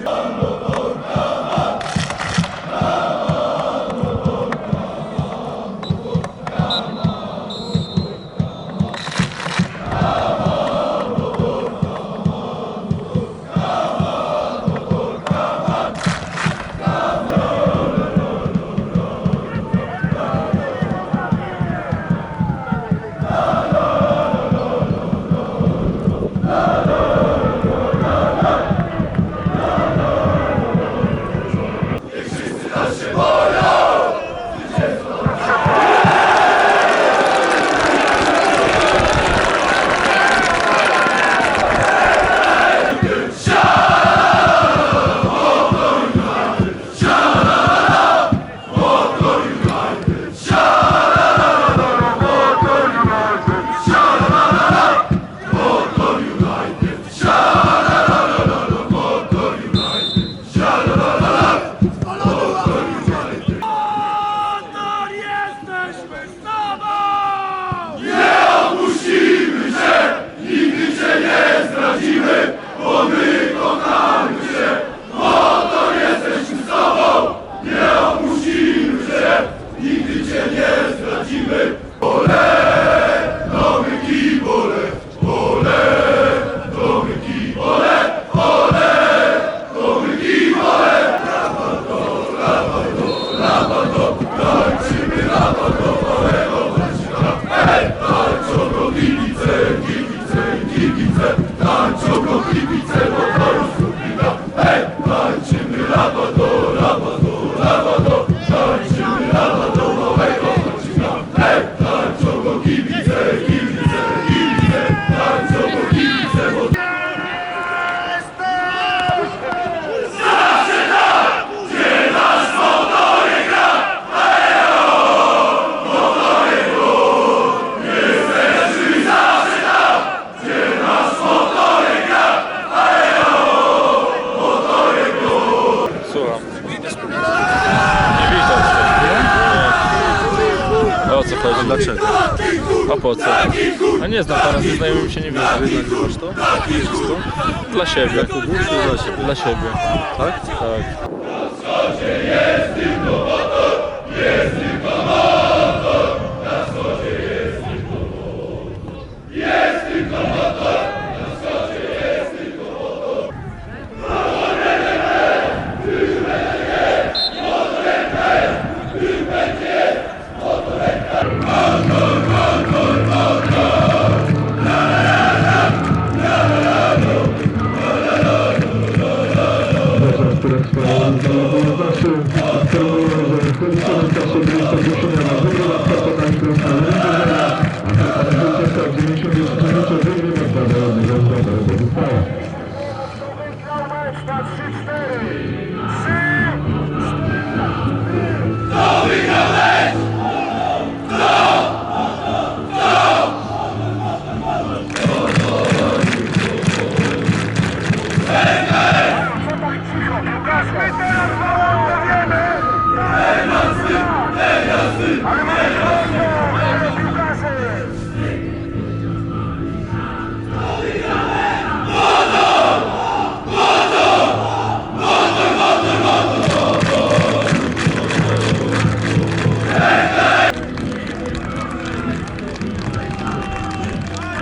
Number Give me Dlaczego? A po co? A nie znam pana, ze znajomym się nie widzę. Nagrywasz to? Dla siebie. Dla siebie. Dla siebie. Tak? Tak.